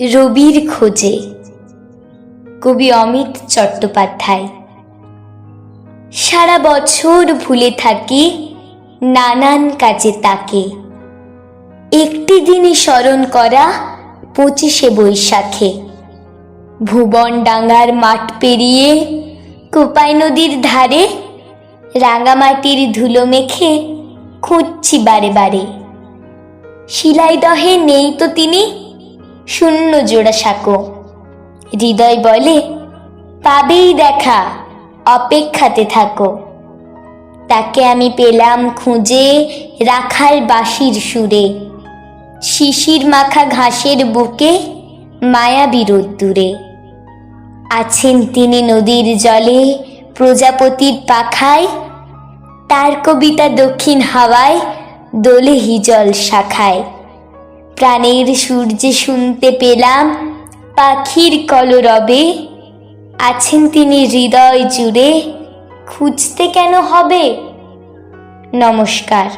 রবির খোঁজে। কবি অমিত চট্টোপাধ্যায়। সারা বছর ভুলে থাকি নানান কাজে তাকে। একটি দিনই স্মরণ করা পঁচিশে বৈশাখে। ভুবন ডাঙ্গার মাঠ পেরিয়ে কোপাই নদীর ধারে রাঙামাটির ধুলো মেখে খুঁজছি বারে বারে। শিলাইদহে নেই তো তিনি শূন্য জোড়া সাঁকো। হৃদয় বলে, পাবেই দেখা, অপেক্ষাতে থাকো। তাকে আমি পেলাম খুঁজে রাখাল বাঁশির সুরে। শিশির মাখা ঘাসের বুকে মায়াবী রোদ্দুরে আছেন তিনি নদীর জলে, প্রজাপতির পাখায়। তার কবিতা দক্ষিণ হাওয়ায় দোলে হিজল শাখায়। প্রাণের সূর্যে শুনতে পেলাম। পাখির কলরবে আছেন তিনি হৃদয় জুড়ে। খুঁজতে কেন হবে? নমস্কার।